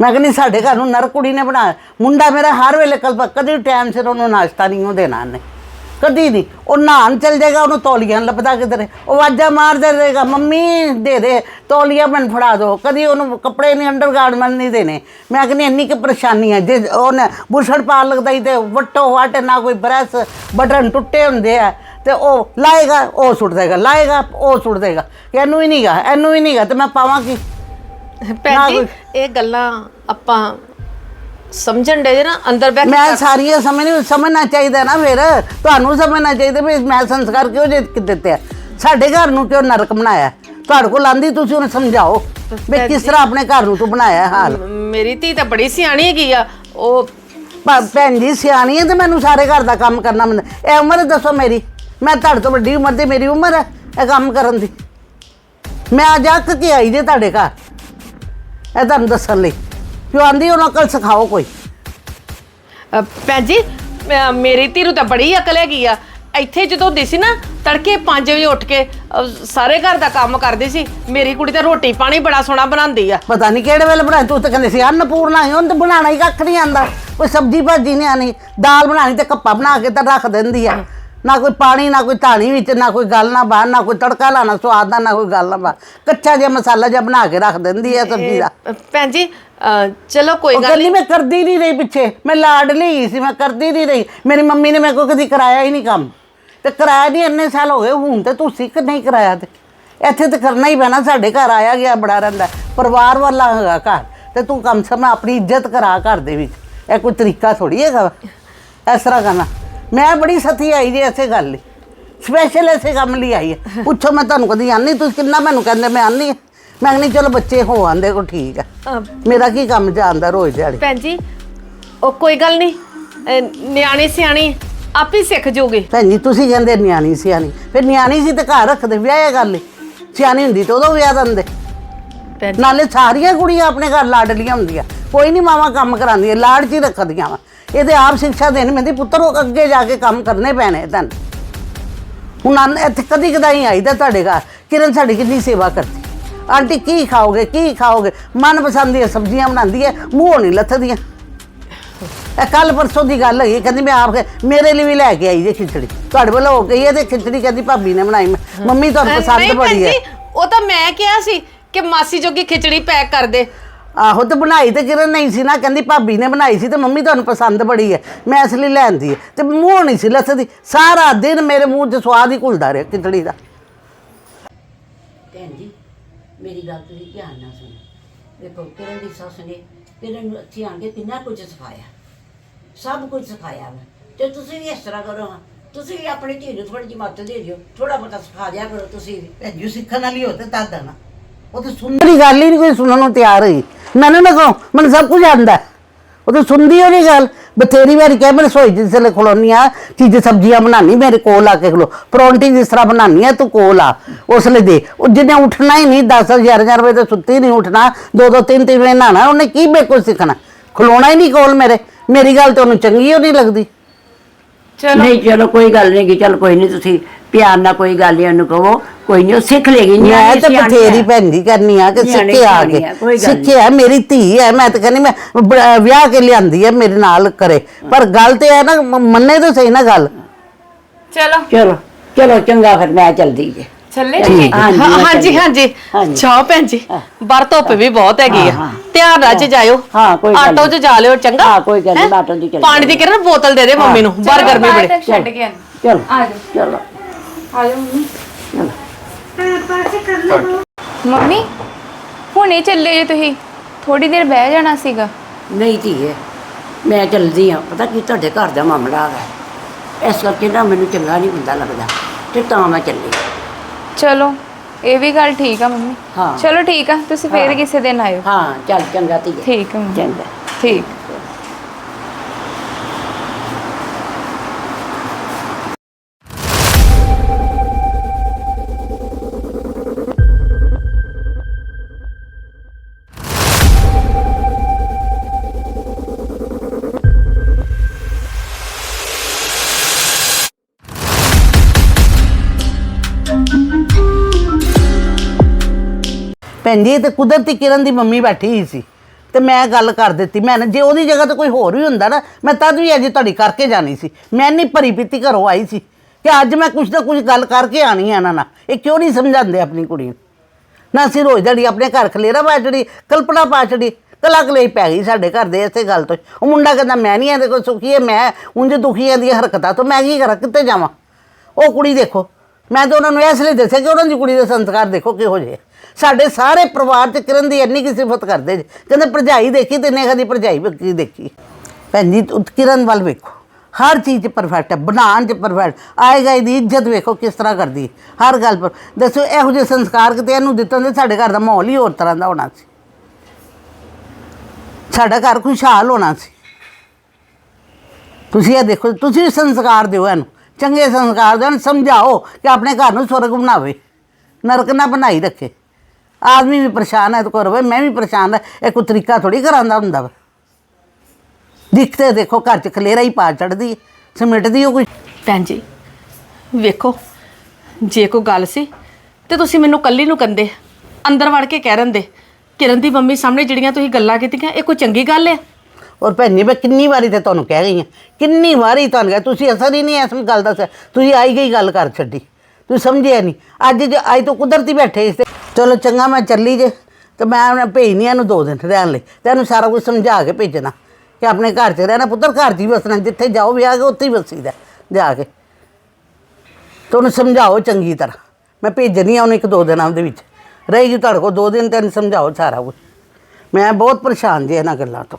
ਮੈਂ ਕਹਿੰਦੀ ਸਾਡੇ ਘਰ ਨੂੰ ਨਰ ਕੁੜੀ ਨੇ ਬਣਾ ਮੁੰਡਾ ਮੇਰਾ ਹਰ ਵੇਲੇ ਕਲਪਾ, ਕਦੇ ਟਾਈਮ ਸਿਰ ਉਹਨੂੰ ਨਾਸ਼ਤਾ ਨਹੀਂ ਉਹ ਦੇਣਾ ਨੇ ਕਦੀ ਨਹੀਂ। ਉਹ ਨਹਾਉਣ ਚਲ ਜਾਏਗਾ ਉਹਨੂੰ ਤੌਲੀਆਂ ਨੀ ਲੱਭਦਾ ਕਿਧਰੇ। ਉਹ ਆਵਾਜ਼ਾਂ ਮਾਰਦਾ ਰਹੇਗਾ ਮੰਮੀ ਦੇ ਦੇ ਤੌਲੀਆ ਮੈਨੂੰ ਫੜਾ ਦਿਓ ਕਦੀ ਉਹਨੂੰ ਕੱਪੜੇ ਨਹੀਂ ਅੰਡਰਗਾਰਮੈਂਟ ਨਹੀਂ ਦੇਣੇ। ਮੈਂ ਕਹਿੰਦੀ ਇੰਨੀ ਕਿ ਪਰੇਸ਼ਾਨੀ ਹੈ ਜੇ ਉਹਨੇ ਬੁਸ਼ੜ ਪਾ ਲੱਗਦਾ ਹੀ ਤੇ ਵੱਟੋ ਵੱਟ ਨਾ ਕੋਈ ਬ੍ਰੈਸ ਬਟਨ ਟੁੱਟੇ ਹੁੰਦੇ ਆ ਤੇ ਉਹ ਲਾਏਗਾ ਉਹ ਸੁੱਟ ਦੇਗਾ ਲਾਏਗਾ ਉਹ ਸੁੱਟ ਦੇਗਾ। ਕਿ ਇਹਨੂੰ ਹੀ ਨਹੀਂਗਾ ਇਹਨੂੰ ਹੀ ਨਹੀਂਗਾ ਤੇ ਮੈਂ ਪਾਵਾਂ ਕੀ? ਭੈਣ ਜੀ ਇਹ ਗੱਲਾਂ ਆਪਾਂ ਸਮਝਣ ਦੇ ਨਾ ਅੰਦਰ ਬੈਠ ਕੇ ਮੈਂ ਸਾਰੀਆਂ ਸਮਝ ਨਹੀਂ ਸਮਝਣਾ ਚਾਹੀਦਾ ਨਾ ਫਿਰ। ਤੁਹਾਨੂੰ ਸਮਝਣਾ ਚਾਹੀਦਾ ਵੀ ਮੈਂ ਸੰਸਕਾਰ ਕਿਉਂ ਜੇ ਦਿੱਤੇ ਆ? ਸਾਡੇ ਘਰ ਨੂੰ ਕਿਉਂ ਨਰਕ ਬਣਾਇਆ? ਤੁਹਾਡੇ ਕੋਲ ਆਂਦੀ ਤੁਸੀਂ ਉਹਨੂੰ ਸਮਝਾਓ ਵੀ ਕਿਸ ਤਰ੍ਹਾਂ ਆਪਣੇ ਘਰ ਨੂੰ ਤੂੰ ਬਣਾਇਆ ਹਾਲ। ਮੇਰੀ ਧੀ ਤਾਂ ਬੜੀ ਸਿਆਣੀ ਹੈਗੀ ਆ। ਉਹ ਭੈਣ ਜੀ ਸਿਆਣੀ ਹੈ ਤੇ ਮੈਨੂੰ ਸਾਰੇ ਘਰ ਦਾ ਕੰਮ ਕਰਨਾ ਪੈਂਦਾ ਇਹ ਉਮਰ ਦੱਸੋ ਮੇਰੀ। ਮੈਂ ਤੁਹਾਡੇ ਤੋਂ ਵੱਡੀ ਉਮਰ ਦੀ ਮੇਰੀ ਉਮਰ ਹੈ ਇਹ ਕੰਮ ਕਰਨ ਦੀ। ਮੈਂ ਅੱਜ ਅੱਕ ਕੇ ਆਈ ਜੇ ਤੁਹਾਡੇ ਘਰ। ਇਹ ਤੁਹਾਨੂੰ ਦੱਸਣ ਲਈ। ਕਿਉਂ ਆਂਦੀ ਉਹਨਾਂ ਕੋਲ ਸਿਖਾਓ ਕੋਈ। ਅ, ਭੈਣ ਜੀ ਮੇਰੀ ਧੀ ਨੂੰ ਤਾਂ ਬੜੀ ਅਕਲ ਹੈਗੀ ਆ। ਇੱਥੇ ਜਦੋਂ ਹੁੰਦੀ ਸੀ ਨਾ ਤੜਕੇ 5 ਵਜੇ ਉੱਠ ਕੇ ਅ, ਸਾਰੇ ਘਰ ਦਾ ਕੰਮ ਕਰਦੀ ਸੀ। ਮੇਰੀ ਕੁੜੀ ਤਾਂ ਰੋਟੀ ਪਾਣੀ ਬੜਾ ਸੋਹਣਾ ਬਣਾਉਂਦੀ ਆ। ਪਤਾ ਨਹੀਂ ਕਿਹੜੇ ਵੇਲੇ ਬਣਾਈ ਤੂੰ ਤਾਂ ਕਹਿੰਦੇ ਸੀ ਅੰਨਪੂਰਨਾ ਹੀ ਉਹਨੂੰ ਤਾਂ ਬਣਾਉਣਾ ਹੀ ਕੱਖ ਨਹੀਂ ਆਂਦਾ। ਕੋਈ ਸਬਜ਼ੀ ਭਾਜੀ ਨਹੀਂ ਆਣੀ ਦਾਲ ਬਣਾਣੀ ਤੇ ਕੱਪਾ ਬਣਾ ਕੇ ਤਾਂ ਰੱਖ ਦਿੰਦੀ ਆ। ਨਾ ਕੋਈ ਪਾਣੀ ਨਾ ਕੋਈ ਧਾਣੀ ਵਿੱਚ ਨਾ ਕੋਈ ਗੱਲ ਨਾ ਬਾਹਰ ਨਾ ਕੋਈ ਤੜਕਾ ਲਾਣਾ ਸਵਾਦ ਦਾ ਨਾ ਕੋਈ ਗੱਲ ਨਾ ਬਾਹਰ। ਕੱਚਾ ਜਿਹਾ ਮਸਾਲਾ ਜਿਹਾ ਬਣਾ ਕੇ ਰੱਖ ਦਿੰਦੀ ਆ ਸਬਜ਼ੀ ਦਾ। ਭੈਣ ਜੀ ਚਲੋ ਕੋਈ ਉਹ ਗੱਲ ਕਹਿੰਦੀ ਮੈਂ ਕਰਦੀ ਨਹੀਂ ਰਹੀ ਪਿੱਛੇ ਮੈਂ ਲਾਡ ਲਈ ਸੀ ਮੈਂ ਕਰਦੀ ਨਹੀਂ ਰਹੀ। ਮੇਰੀ ਮੰਮੀ ਨੇ ਮੇਰੇ ਕੋਲ ਕਦੀ ਕਰਾਇਆ ਹੀ ਨਹੀਂ ਕੰਮ। ਤੇ ਕਰਾਇਆ ਨਹੀਂ ਇੰਨੇ ਸਾਲ ਹੋ ਗਏ ਹੁਣ ਤੇ ਤੂੰ ਸਿੱਖ ਨਹੀਂ ਕਰਾਇਆ ਤੇ? ਇੱਥੇ ਤੇ ਕਰਨਾ ਹੀ ਪੈਣਾ ਸਾਡੇ ਘਰ ਆਇਆ ਗਿਆ ਬੜਾ ਰਹਿੰਦਾ। ਪਰਿਵਾਰ ਵਾਲਾ ਹੈਗਾ ਘਰ ਤੇ ਤੂੰ ਕਮ ਸੇ ਕਮ ਆਪਣੀ ਇੱਜ਼ਤ ਕਰਾ ਘਰ ਦੇ ਵਿੱਚ। ਇਹ ਕੋਈ ਤਰੀਕਾ ਥੋੜੀ ਹੈਗਾ ਵਾ। ਇਸ ਤਰ੍ਹਾਂ ਕਰਨਾ। ਮੈਂ ਬੜੀ ਸਥੀ ਆਈ ਜੀ ਐਸੇ ਗੱਲ ਲਈ। ਸਪੈਸ਼ਲ ਐਸੇ ਕੰਮ ਲਈ ਆਈ ਹੈ ਪੁੱਛੋ ਮੈਂ ਤੁਹਾਨੂੰ ਕਦੀ ਆਨੀ ਤੁਸੀਂ ਕਿੰਨਾ ਮੈਨੂੰ ਕਹਿੰਦੇ ਮੈਂ ਆਨੀ ਹਾਂ। ਮੈਂ ਕਹਿੰਦੀ ਚਲੋ ਬੱਚੇ ਹੋ ਆਂਦੇ ਕੋ ਠੀਕ ਹੈ ਅ, ਮੇਰਾ ਕੀ ਕੰਮ ਜਾਂਦਾ ਰੋਜ਼ ਦਿਹਾੜੀ? ਭੈਣ ਜੀ ਉਹ ਕੋਈ ਗੱਲ ਨਹੀਂ ਨਿਆਣੀ ਸਿਆਣੀ ਆਪੇ ਸਿੱਖ ਜੂਗੀ। ਭੈਣ ਜੀ ਤੁਸੀਂ ਕਹਿੰਦੇ ਨਿਆਣੀ ਸਿਆਣੀ ਫਿਰ ਨਿਆਣੀ ਸੀ ਤੇ ਘਰ ਰੱਖਦੇ ਵਿਆਹਿਆ ਕਰ ਲਈ ਸਿਆਣੀ ਹੁੰਦੀ ਤੇ ਉਦੋਂ ਵਿਆਹ ਦਿੰਦੇ। ਭੈਣ ਨਾਲੇ ਸਾਰੀਆਂ ਕੁੜੀਆਂ ਆਪਣੇ ਘਰ ਲਾਡਲੀਆਂ ਹੁੰਦੀਆਂ। ਕੋਈ ਨਹੀਂ ਮਾਵਾਂ ਕੰਮ ਕਰਾਉਂਦੀਆਂ ਲਾਡ 'ਚ ਹੀ ਰੱਖਦੀਆਂ ਵਾ। ਇਹਦੇ ਆਪ ਸਿੱਖਿਆ ਦੇਣ ਮੈਂਦੀ ਪੁੱਤਰ ਉਹ ਅੱਗੇ ਜਾ ਕੇ ਕੰਮ ਕਰਨੇ ਪੈਣੇ ਤੈਨੂੰ ਹੁਣ ਆਂ- ਇੱਥੇ ਕਦੀ ਕਦਾਈ ਆਈਦਾ ਤੁਹਾਡੇ ਘਰ ਕਿਰਨ ਸਾਡੀ ਕਿੰਨੀ ਸੇਵਾ ਕਰਦੀ। ਆਂਟੀ ਕੀ ਖਾਓਗੇ ਕੀ ਖਾਓਗੇ? ਮਨਪਸੰਦ ਦੀਆਂ ਸਬਜ਼ੀਆਂ ਬਣਾਉਂਦੀ ਹੈ ਮੂੰਹੋਂ ਨਹੀਂ ਲੱਥਦੀਆਂ। ਇਹ ਕੱਲ ਪਰਸੋਂ ਦੀ ਗੱਲ ਹੈਗੀ ਕਹਿੰਦੀ ਮੈਂ ਆਪ ਮੇਰੇ ਲਈ ਵੀ ਲੈ ਕੇ ਆਈ ਜੇ ਖਿਚੜੀ। ਤੁਹਾਡੇ ਵੱਲੋਂ ਹੋ ਗਈ ਹੈ ਤੇ ਖਿਚੜੀ ਕਹਿੰਦੀ ਭਾਬੀ ਨੇ ਬਣਾਈ। ਮੰਮੀ ਤੁਹਾਨੂੰ ਪਸੰਦ ਨਹੀਂ ਬੜੀ ਹੈ ਜੀ, ਉਹ ਤਾਂ ਮੈਂ ਕਿਹਾ ਸੀ ਕਿ ਮਾਸੀ ਜੋਗੀ ਖਿਚੜੀ ਪੈਕ ਕਰ ਦੇ। ਆਹੋ ਤੇ ਬਣਾਈ ਤੇ ਕਿਰਨ ਨਹੀਂ ਸੀ ਨਾ ਕਹਿੰਦੀ ਭਾਬੀ ਨੇ ਬਣਾਈ ਸੀ ਤੇ ਮੰਮੀ ਤੁਹਾਨੂੰ ਪਸੰਦ ਬੜੀ ਹੈ ਮੈਂ ਇਸ ਲਈ ਲੈਂਦੀ ਹੈ। ਤੇ ਮੂੰਹ ਨਹੀਂ ਸੀ ਲੱਥਦੀ ਸਾਰਾ ਦਿਨ ਮੇਰੇ ਮੂੰਹ 'ਚ ਸਵਾਦ ਹੀ ਘੁਲਦਾ ਰਿਹਾ ਖਿਚੜੀ ਦਾ। ਭੈਣ ਜੀ ਮੇਰੀ ਗੱਲ ਤੁਸੀਂ ਧਿਆਨ ਨਾਲ ਸੁਣੋ। ਦੇਖੋ ਕਿਰਨ ਦੀ ਸੱਸ ਨੇ ਕਿਰਨ ਨੂੰ ਆਣ ਕੇ ਕਿੰਨਾ ਕੁਝ ਸਿਖਾਇਆ। ਸਭ ਕੁਝ ਸਿਖਾਇਆ ਵਾ। ਤੇ ਤੁਸੀਂ ਵੀ ਇਸ ਤਰ੍ਹਾਂ ਕਰੋ ਹਾਂ। ਤੁਸੀਂ ਵੀ ਆਪਣੀ ਧੀ ਨੂੰ ਥੋੜੀ ਜਿਹੀ ਮੱਤ ਦੇ ਦਿਓ। ਥੋੜਾ ਬਹੁਤਾ ਸਿਖਾ ਦਿਆ ਕਰੋ ਤੁਸੀਂ ਵੀ। ਭੈਣ ਜੀ ਸਿੱਖਣ ਵਾਲੀ ਹੋ ਤੇ ਆ ਨਾ। ਉਹ ਤੇ ਸੁਣਨ ਦੀ ਗੱਲ ਹੀ ਨਹੀਂ ਕੋਈ ਸੁਣਨ ਨੂੰ ਤਿਆਰ ਹੋਈ। ਮੈਨੂੰ ਨਾ ਕਹੋ ਮੈਨੂੰ ਸਭ ਕੁਝ ਆਉਂਦਾ। ਹੈ। ਉਹ ਤੇ ਸੁਣਦੀ ਹੋ ਨਹੀਂ ਗੱਲ। ਬਥੇਰੀ ਵਾਰੀ ਕਹਿ ਮੈਂ ਰਸੋਈ ਜਿਸ ਵੇਲੇ ਖਲੋਨੀ ਆ ਚੀਜ਼ ਸਬਜ਼ੀਆਂ ਬਣਾਉਣੀ ਮੇਰੇ ਕੋਲ ਆ ਕੇ ਖਲੋ। ਪਰੌਂਠੀ ਜਿਸ ਤਰ੍ਹਾਂ ਬਣਾਉਣੀ ਆ ਤੂੰ ਕੋਲ ਆ। ਉਸ ਲਈ ਦੇ। ਉਹ ਜਿਹਨੇ ਉੱਠਣਾ ਹੀ ਨਹੀਂ 10 11 11 ਵਜੇ ਤੇ ਸੁੱਤੀ ਨਹੀਂ ਉੱਠਣਾ ਦੋ ਦੋ ਤਿੰਨ ਤਿੰਨ ਵਜੇ ਨਹਾਣਾ ਉਹਨੇ ਕੀ ਕੋਲ ਸਿੱਖਣਾ? ਖਲੋਣਾ ਹੀ ਨਹੀਂ ਕੋਲ ਮੇਰੇ। ਮੇਰੀ ਗੱਲ ਤੇ ਉਹਨੂੰ ਚੰਗੀ ਹੋ ਨਹੀਂ ਲੱਗਦੀ। ਚਲੋ। ਨਹੀਂ ਚਲੋ ਕੋਈ ਗੱਲ ਨਹੀਂ ਕਿ ਚਲ ਕੋਈ ਨਹੀਂ ਤੁਸੀਂ ਪਿਆਰ ਨਾਲ ਕੋਈ ਗੱਲ ਨਹੀਂ ਉਹਨੂੰ ਕਹੋ ਕੋਈ ਨਹੀਂ ਉਹ ਸਿੱਖ ਲੇਗੀ ਮੈਂ ਤਾਂ ਬਥੇਰੀ ਭੈਣੀ ਕਰਨੀ ਆ ਕਿ ਨਿਆਣੀ ਸਿੱਖੇ ਆ ਸਿਆਣੀ ਕੇ। ਆ, ਕੋਈ ਗੱਲ ਨਹੀਂ। ਸਿੱਖਿਆ ਮੇਰੀ ਧੀ ਹੈ ਮੈਂ ਤਾਂ ਕਹਿੰਦੀ ਮੈਂ ਬ- ਵਿਆਹ ਕੇ ਲਿਆਂਦੀ ਹੈ ਮੇਰੇ ਨਾਲ ਕਰੇ। ਪਰ ਗੱਲ ਤੇ ਹੈ ਨਾ ਮ- ਮੰਨੇ ਤਾਂ ਸਹੀ ਨਾ ਗੱਲ। ਚਲੋ। ਚਲੋ ਚਲੋ ਚੰਗਾ ਫਿਰ ਮੈਂ ਚਲਦੀ ਜੇ। ਚੱਲੇ ਠੀਕ ਜੀ। ਹੈ। ਹਾਂਜੀ, ਹਾਂ- ਮੈਂ ਹਾਂਜੀ ਚੱਲੀ। ਹਾਂਜੀ। ਹਾਂਜੀ। ਚਾਹ ਭੈਣ ਜੀ ਬਾਹਰ ਧੁੱਪ ਵੀ ਬਹੁਤ ਹੈਗੀ ਹਾਂ, ਆ। ਹਾਂ। ਧਿਆਨ ਨਾਲ ਚ ਜਾਇਓ। ਹਾਂ, ਕੋਈ ਗੱਲ ਆਟੋ 'ਚ ਜਾ ਲਿਓ ਚੰਗਾ। ਹਾਂ, ਕੋਈ ਗੱਲ ਨਹੀਂ, ਹੈਂ? ਆਟੋ 'ਚ ਚੱਲ ਪਾਣੀ ਦੀ ਕਿਰਨ ਬੋਤਲ ਦੇ ਦੇ ਮੰਮੀ ਨੂੰ ਬਾਹਰ ਗਰਮੀ ਬੜੀ। ਛੱਡ ਕੇ ਆਉਂਦੀ। ਚਲੋ। ਆ ਜਾਓ ਚਲੋ। ਮੰਮੀ। ਮੰਮੀ ਹੁਣੇ ਚੱਲੇ ਜੇ ਤੁਸੀਂ। ਥੋੜੀ ਦੇਰ ਬਹਿ ਜਾਣਾ ਸੀਗਾ। ਨਹੀਂ ਧੀਏ ਮੈਂ ਚਲਦੀ ਆ ਪਤਾ ਕੀ ਤੁਹਾਡੇ ਘਰ ਦਾ ਮਾਮਲਾ ਹੈ ਇਸ ਕਰਕੇ ਨਾ ਮੈਨੂੰ ਚੰਗਾ ਨਹੀਂ ਹੁੰਦਾ ਲੱਗਦਾ ਤੇ ਤਾਂ ਮੈਂ ਚੱਲੀ। ਚਲੋ ਇਹ ਵੀ ਗੱਲ ਠੀਕ ਆ ਮੰਮੀ। ਹਾਂ। ਚਲੋ ਠੀਕ ਆ ਤੁਸੀਂ ਫੇਰ ਕਿਸੇ ਦਿਨ ਆਇਓ। ਹਾਂ ਚੱਲ ਚੰਗਾ ਧੀਏ। ਠੀਕ ਆ ਮੰਮੀ। ਚੰਗਾ। ਠੀਕ। ਭੈਣ ਜੀ ਇਹ ਤੇ ਕੁਦਰਤੀ ਕਿਰਨ ਦੀ ਮੰਮੀ ਬੈਠੀ ਹੀ ਸੀ। ਤੇ ਮੈਂ ਗੱਲ ਕਰ ਦਿੱਤੀ, ਮੈਂ ਨਾ- ਜੇ ਉਹਦੀ ਜਗ੍ਹਾ ਤੇ ਕੋਈ ਹੋਰ ਵੀ ਹੁੰਦਾ ਨਾ, ਮੈਂ ਤਦ ਵੀ ਅੱਜ ਤੁਹਾਡੀ ਕਰਕੇ ਜਾਣੀ ਸੀ। ਮੈਂ ਨਹੀਂ ਭਰੀ ਪੀਤੀ ਘਰੋਂ ਆਈ ਸੀ ਕਿ ਅੱਜ ਮੈਂ ਕੁਛ ਨਾ ਕੁਛ ਗੱਲ ਕਰਕੇ ਆਣੀ ਹੈ ਇਹਨਾਂ ਨਾਲ। ਇਹ ਕਿਉਂ ਨਹੀਂ ਸਮਝਾਉਂਦੇ ਆਪਣੀ ਕੁੜੀ ਨੂੰ? ਨਾ ਅਸੀਂ ਰੋਜ਼ ਜਿਹੜੀ ਆਪਣੇ ਘਰ ਖਲੇਰਾ ਪਾ ਚੜੀ ਕਲਪਨਾ ਪਾ ਛੜੀ ਕਲਾ ਕਲੇਈ ਪੈ ਗਈ ਸਾਡੇ ਘਰ ਦੇ ਇਸੇ ਗੱਲ ਤੋਂ। ਉਹ ਮੁੰਡਾ ਕਹਿੰਦਾ, ਮੈਂ ਨਹੀਂ ਇਹਦੇ ਕੋਲ ਸੁਖੀ ਹੈ ਮੈਂ ਉਂਝ ਦੁਖੀ ਹੈ ਦੀਆਂ ਹਰਕਤਾਂ ਤੋਂ ਮੈਂ ਕੀ ਕਰਾਂ, ਕਿੱਥੇ ਜਾਵਾਂ? ਉਹ ਕੁੜੀ ਦੇਖੋ, ਮੈਂ ਤਾਂ ਉਹਨਾਂ ਨੂੰ ਇਸ ਲਈ ਦੱਸਿਆ ਕਿ ਉਹਨਾਂ ਦੀ ਕੁੜੀ ਦੇ ਸੰਸਕਾਰ ਦੇਖੋ ਕਿਹੋ ਜਿਹੇ ਸਾਡੇ ਸਾਰੇ ਪਰਿਵਾਰ ਚ ਕਿਰਨ ਦੀ ਇੰਨੀ ਕੀ ਸਿਫਤ ਕਰਦੇ ਜੀ ਕਹਿੰਦੇ ਭਰਜਾਈ ਦੇਖੀ, ਤੇ ਨੇਹਾ ਦੀ ਭਰਜਾਈ ਕੀ ਦੇਖੀ। ਭੈਣ ਜੀ ਕਿਰਨ ਵੱਲ ਵੇਖੋ। ਹਰ ਚੀਜ਼ 'ਚ ਪਰਫੈਕਟ ਹੈ, ਬਣਾਉਣ 'ਚ ਪਰਫੈਕਟ ਆਏਗਾ ਇਹਦੀ ਇੱਜ਼ਤ ਵੇਖੋ ਕਿਸ ਤਰ੍ਹਾਂ ਕਰਦੀ ਹਰ ਗੱਲ ਪਰ ਦੱਸੋ, ਇਹੋ ਜਿਹੇ ਸੰਸਕਾਰ ਕਿਤੇ ਇਹਨੂੰ ਦਿੱਤੇ ਹੁੰਦੇ ਸਾਡੇ ਘਰ ਦਾ ਮਾਹੌਲ ਹੀ ਹੋਰ ਤਰ੍ਹਾਂ ਦਾ ਹੋਣਾ ਸੀ। ਸਾਡਾ ਘਰ ਖੁਸ਼ਹਾਲ ਹੋਣਾ ਸੀ। ਤੁਸੀਂ ਇਹ ਦੇਖੋ, ਤੁਸੀਂ ਸੰਸਕਾਰ ਦਿਓ ਇਹਨੂੰ। ਚੰਗੇ ਸੰਸਕਾਰ ਦਿਓ ਸਮਝਾਓ ਕਿ ਆਪਣੇ ਘਰ ਨੂੰ ਸਵਰਗ ਬਣਾਵੇ। ਨਰਕ ਨਾ ਬਣਾਈ ਰੱਖੇ। ਆਦਮੀ ਵੀ ਪਰੇਸ਼ਾਨ ਹੈ ਤੇ ਕੋ ਰਵੇ ਮੈਂ ਵੀ ਪਰੇਸ਼ਾਨ ਹੈ। ਇਹ ਕੋਈ ਤਰੀਕਾ ਥੋੜੀ ਕਰਾਂਦਾ ਹੁੰਦਾ ਵਾ। ਦਿਖਤੇ ਦੇਖੋ ਘਰ ਚ ਖਲੇਰਾ ਹੀ ਪਾ ਚੜਦੀ ਸਮਿਟਦੀ ਉਹ ਕੋਈ। ਭੈਣ ਜੀ ਵੇਖੋ ਜੇ ਕੋਈ ਗੱਲ ਸੀ ਤੇ ਤੁਸੀਂ ਮੈਨੂੰ ਕੱਲੀ ਨੂੰ ਕੰਦੇ ਅੰਦਰ ਵੜ ਕੇ ਕਹਿ ਰੰਦੇ ਕਿਰਨ ਦੀ ਮੰਮੀ ਸਾਹਮਣੇ ਜਿਹੜੀਆਂ ਤੁਸੀਂ ਗੱਲਾਂ ਕੀਤੀਆਂ ਇਹ ਕੋਈ ਚੰਗੀ ਗੱਲ ਹੈ? ਔਰ ਭੈਣ ਜੀ ਮੈਂ ਕਿੰਨੀ ਵਾਰੀ ਤੇ ਤੁਹਾਨੂੰ ਕਹਿ ਗਈ ਹਾਂ ਕਿੰਨੀ ਵਾਰੀ ਤੁਹਾਨੂੰ ਕਿਹਾ ਤੁਸੀਂ ਅਸਰ ਹੀ ਨਹੀਂ ਇਸ ਗੱਲ ਦਾ ਤੁਸੀਂ ਆਈ ਗਈ ਗੱਲ ਕਰ ਛੱਡੀ। ਤੂੰ ਸਮਝਿਆ ਨਹੀਂ। ਅੱਜ ਜੇ ਅੱਜ ਤੋਂ ਕੁਦਰਤੀ ਬੈਠੇ ਇਸ ਤੇ ਚਲੋ ਚੰਗਾ ਮੈਂ ਚੱਲੀ ਜੇ, ਤੇ ਮੈਂ ਉਹਨੇ ਭੇਜਨੀ ਇਹਨੂੰ ਦੋ ਦਿਨ ਰਹਿਣ ਲਈ। ਤੇ ਇਹਨੂੰ ਸਾਰਾ ਕੁਝ ਸਮਝਾ ਕੇ ਭੇਜਣਾ ਕਿ ਆਪਣੇ ਘਰ 'ਚ ਰਹਿਣਾ, ਪੁੱਤਰ ਘਰ 'ਚ ਹੀ ਵਸਣਾ, ਜਿੱਥੇ ਜਾਓ ਵਿਆਹ ਕੇ ਉੱਥੇ ਹੀ ਵਸੀਦਾ ਜਾ ਕੇ। ਤੇ ਉਹਨੂੰ ਸਮਝਾਓ ਚੰਗੀ ਤਰ੍ਹਾਂ। ਮੈਂ ਭੇਜਣੀ ਆ ਉਹਨੂੰ ਇੱਕ ਦੋ ਦਿਨਾਂ ਦੇ ਵਿੱਚ। ਰਹੇਗੀ ਤੁਹਾਡੇ ਕੋਲ ਦੋ ਦਿਨ ਤੈਨੂੰ ਸਮਝਾਓ ਸਾਰਾ ਕੁਝ ਮੈਂ ਬਹੁਤ ਪਰੇਸ਼ਾਨ ਜੇ ਇਹਨਾਂ ਗੱਲਾਂ ਤੋਂ।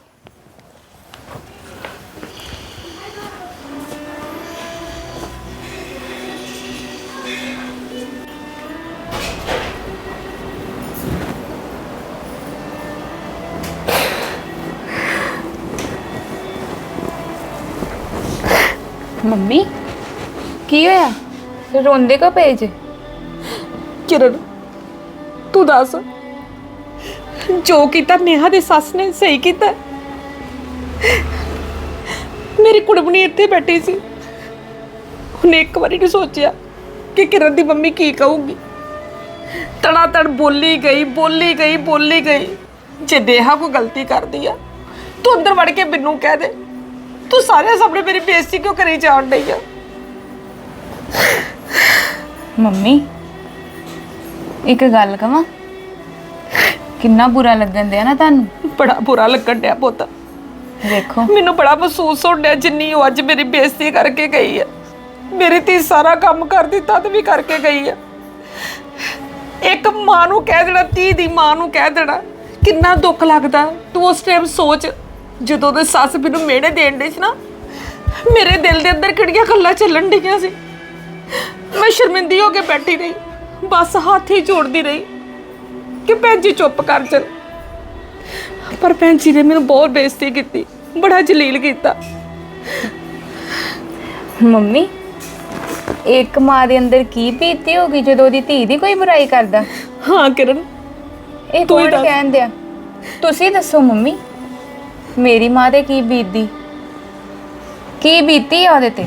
ਮੰਮੀ? ਕੀ ਹੋਇਆ? ਰੋਂਦੇ ਕੋ ਪਏ ਜੇ? ਕਿਰਨ, ਤੂੰ ਦੱਸ। ਜੋ ਕੀਤਾ ਨੇਹਾ ਦੀ ਸੱਸ ਨੇ, ਸਹੀ ਕੀਤਾ? ਮੇਰੀ ਕੁੜਮਣੀ ਇੱਥੇ ਬੈਠੀ ਸੀ। ਉਹਨੇ ਇੱਕ ਵਾਰੀ ਨਹੀਂ ਸੋਚਿਆ ਕਿ ਕਿਰਨ ਦੀ ਮੰਮੀ ਕੀ ਕਹੂਗੀ। ਤੜਾ ਤੜ ਬੋਲੀ ਗਈ ਬੋਲੀ ਗਈ ਬੋਲੀ ਗਈ। ਜੇ ਨੇਹਾ ਕੋਈ ਗਲਤੀ ਕਰਦੀ ਆ, ਤੂੰ ਅੰਦਰ ਵੜ ਕੇ ਮੈਨੂੰ ਕਹਿ ਦੇ। ਤੂੰ ਸਾਰੇ ਸਾਹਮਣੇ ਮੇਰੀ ਬੇਇੱਜ਼ਤੀ ਕਿਉਂ ਕਰੀ ਜਾਣ ਡਈ ਆ? ਮੰਮੀ ਇੱਕ ਗੱਲ ਕਵਾਂ? ਕਿੰਨਾ ਬੁਰਾ ਲੱਗਣ ਦਿਆ ਨਾ ਤੁਹਾਨੂੰ? ਬੜਾ ਬੁਰਾ ਲੱਗਣ ਡਿਆ ਪੁੱਤ। ਵੇਖੋ। ਮੈਨੂੰ ਬੜਾ ਮਹਿਸੂਸ ਹੋਣ ਡਿਆ ਜਿੰਨੀ ਉਹ ਅੱਜ ਮੇਰੀ ਬੇਇੱਜ਼ਤੀ ਕਰਕੇ ਗਈ ਹੈ ਮੇਰੀ ਧੀ ਸਾਰਾ ਕੰਮ ਕਰਦੀ ਤਦ ਵੀ ਕਰਕੇ ਗਈ ਹੈ ਇੱਕ ਮਾਂ ਨੂੰ ਕਹਿ ਦੇਣਾ ਧੀ ਦੀ ਮਾਂ ਨੂੰ ਕਹਿ ਦੇਣਾ ਕਿੰਨਾ ਦੁੱਖ ਲੱਗਦਾ। ਤੂੰ ਉਸ ਟਾਈਮ ਸੋਚ ਜਦੋਂ ਉਹਦੇ ਸੱਸ ਮੈਨੂੰ ਮਿਹਣੇ ਦੇਣ ਦੇ ਸੀ ਨਾ ਮੇਰੇ ਦਿਲ ਦੇ ਅੰਦਰ ਕਿਹੜੀਆਂ ਗੱਲਾਂ ਚੱਲਣ ਡੀਆਂ ਸੀ। ਮੈਂ ਸ਼ਰਮਿੰਦੀ ਹੋ ਕੇ ਬੈਠੀ ਰਹੀ ਬਸ ਹੱਥ ਹੀ ਜੋੜਦੀ ਰਹੀ ਕਿ ਭੈਣ ਜੀ ਚੁੱਪ ਕਰ ਚੱਲ ਪਰ ਭੈਣ ਜੀ ਨੇ ਮੈਨੂੰ ਬਹੁਤ ਬੇਇੱਜ਼ਤੀ ਕੀਤੀ ਬੜਾ ਜਲੀਲ ਕੀਤਾ। ਮੰਮੀ ਇੱਕ ਮਾਂ ਦੇ ਅੰਦਰ ਕੀ ਬੀਤੀ ਹੋਗੀ ਜਦੋਂ ਉਹਦੀ ਧੀ ਦੀ ਕੋਈ ਬੁਰਾਈ ਕਰਦਾ? ਹਾਂ ਕਿਰਨ ਇਹ ਤੂੰ ਹੀ ਕੌਣ ਦੱਸ। ਕਹਿੰਦੇ ਆ? ਤੁਸੀਂ ਦੱਸੋ ਮੰਮੀ। ਮੇਰੀ ਮਾਂ ਦੇ ਕੀ ਬੀਤਦੀ? ਕੀ ਬੀਤੀ ਆ ਉਹਦੇ ਤੇ?